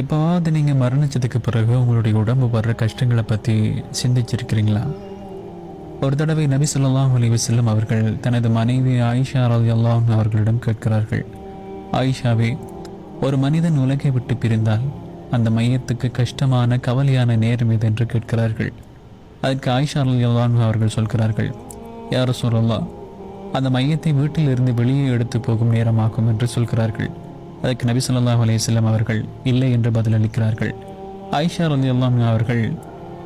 எப்போவாவது நீங்கள் மரணித்ததுக்கு பிறகு உங்களுடைய உடம்பு வர்ற கஷ்டங்களை பற்றி சிந்திச்சிருக்கிறீங்களா? ஒரு தடவை நபி ஸல்லல்லாஹு அலி வசல்லம் அவர்கள் தனது மனைவி ஆயிஷா ரலியல்லாஹு அவர்களிடம் கேட்கிறார்கள் ஆயிஷாவே ஒரு மனிதன் உலகை விட்டு பிரிந்தால் அந்த மையத்துக்கு கஷ்டமான கவலையான நேரம் இது என்று கேட்கிறார்கள். அதற்கு ஆயிஷா ரலியல்லாஹு அவர்கள் சொல்கிறார்கள் யார் சொல்லலாம் அந்த மையத்தை வீட்டில் இருந்து வெளியே எடுத்து போகும் நேரமாகும் என்று சொல்கிறார்கள். அதற்கு நபி சொல்லாஹ் அலையம் அவர்கள் இல்லை என்று பதிலளிக்கிறார்கள் ஆயிஷா அல்லாம் அவர்கள்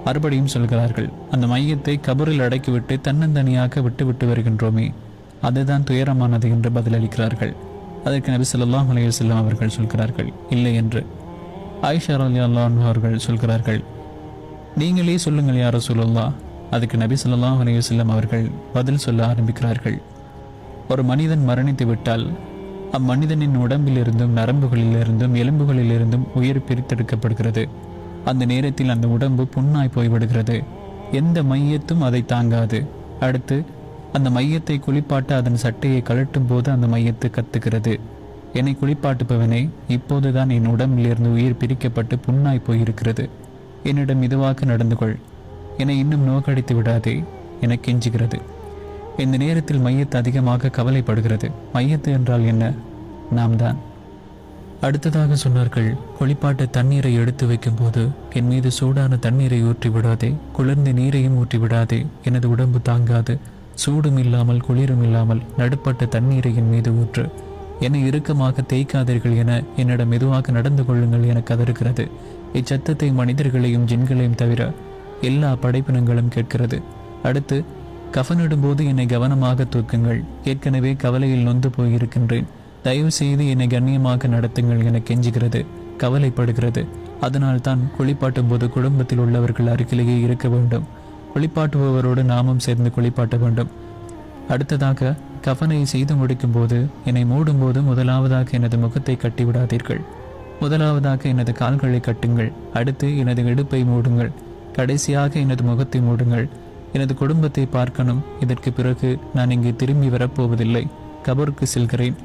மறுபடியும் சொல்கிறார்கள் அந்த மையத்தை கபரில் அடக்கிவிட்டு தன்னந்தனியாக விட்டுவிட்டு வருகின்றோமே அதுதான் துயரமானது என்று பதிலளிக்கிறார்கள் அதற்கு நபி சொல்லாஹ் அலைஹி அவர்கள் சொல்கிறார்கள் இல்லை என்று. ஆயிஷா ரலியல்லாஹு அவர்கள் சொல்கிறார்கள் நீங்களே சொல்லுங்கள் யாரோ சொல்லல்லா அதுக்கு நபி சொல்லாஹ் அலைஹி அவர்கள் பதில் சொல்ல ஆரம்பிக்கிறார்கள். ஒரு மனிதன் மரணித்து விட்டால் அம்மனிதனின் உடம்பிலிருந்தும் நரம்புகளிலிருந்தும் எலும்புகளிலிருந்தும் உயிர் பிரித்தெடுக்கப்படுகிறது. அந்த நேரத்தில் அந்த உடம்பு புண்ணாய் போய்விடுகிறது. எந்த மையத்தும் அதை தாங்காது. அடுத்து அந்த மையத்தை குளிப்பாட்ட அதன் சட்டையை கழட்டும் போது அந்த மையத்து கத்துகிறது. என்னை குளிப்பாட்டுபவனே இப்போதுதான் என் உடம்பிலிருந்து உயிர் பிரிக்கப்பட்டு புண்ணாய் போயிருக்கிறது. என்னிடம் இதுவாக நடந்து கொள் என்னை இன்னும் நோக்கடித்து விடாதே என கெஞ்சுகிறது. இந்த நேரத்தில் மையத்து அதிகமாக கவலைப்படுகிறது. மையத்து என்றால் என்ன? நாம் தான் அடுத்ததாக சொன்னார்கள் குளிப்பாட்ட தண்ணீரை எடுத்து வைக்கும்போது என் மீது சூடான தண்ணீரை ஊற்றி விடாதே குளிர்ந்த நீரையும் ஊற்றி விடாதே எனது உடம்பு தாங்காது சூடும் இல்லாமல் குளிரும் இல்லாமல் நடுப்பட்ட தண்ணீரை என் மீது ஊற்று. என்னை இறுக்கமாக தேய்க்காதீர்கள் என என்னிடம் மெதுவாக நடந்து கொள்ளுங்கள் என கதறுகிறது. இச்சத்தத்தை மனிதர்களையும் ஜின்களையும் தவிர எல்லா படைப்பினங்களும் கேட்கிறது. அடுத்து கஃனிடும்போது என்னை கவனமாக தூக்குங்கள். ஏற்கனவே கவலையில் நொந்து போயிருக்கின்றேன். தயவு செய்து என்னை கண்ணியமாக நடத்துங்கள் என கெஞ்சுகிறது கவலைப்படுகிறது. அதனால் தான் குளிப்பாட்டும் போது குடும்பத்தில் உள்ளவர்கள் அருகிலேயே இருக்க வேண்டும். குளிப்பாட்டுபவரோடு நாமும் சேர்ந்து குளிப்பாட்ட வேண்டும். அடுத்ததாக கஃனை செய்து முடிக்கும் போது என்னை மூடும்போது முதலாவதாக எனது முகத்தை கட்டிவிடாதீர்கள். முதலாவதாக எனது கால்களை கட்டுங்கள். அடுத்து எனது இடுப்பை மூடுங்கள். கடைசியாக எனது முகத்தை மூடுங்கள். எனது குடும்பத்தை பார்க்கணும். இதற்கு பிறகு நான் இங்கு திரும்பி வரப்போவதில்லை. கபருக்கு செல்கிறேன்.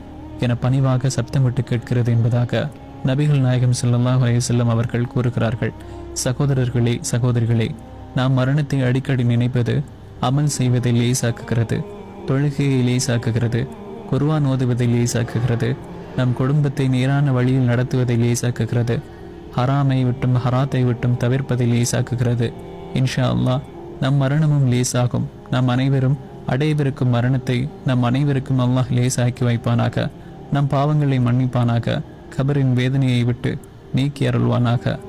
என பணிவாக சப்தமிட்டு கேட்கிறது என்பதாக நபிகள் நாயகம் ஸல்லல்லாஹு அலைஹி அவர்கள் கூறுகிறார்கள். சகோதரர்களே சகோதரிகளே நாம் மரணத்தை அடிக்கடி நினைப்பது அமல் செய்வதை லேசாக்குகிறது தொழுகையை லேசாக்குகிறது குர்ஆன் ஓதுவதை லேசாக்குகிறது நம் குடும்பத்தை நேரான வழியில் நடத்துவதை லேசாக்குகிறது ஹராமை விட்டும் ஹராத்தை விட்டும் தவிர்ப்பதை லேசாக்குகிறது இன்ஷா அல்லாஹ் நம் மரணமும் லேசாகும். நம் அனைவரும் அடையவிருக்கும் மரணத்தை நம் அனைவருக்கும் அல்லாஹ் லேசாக்கி வைப்பானாக. நம் பாவங்களை மன்னிப்பானாக. கபரின் வேதனையை விட்டு நீக்கி அருள்வானாக.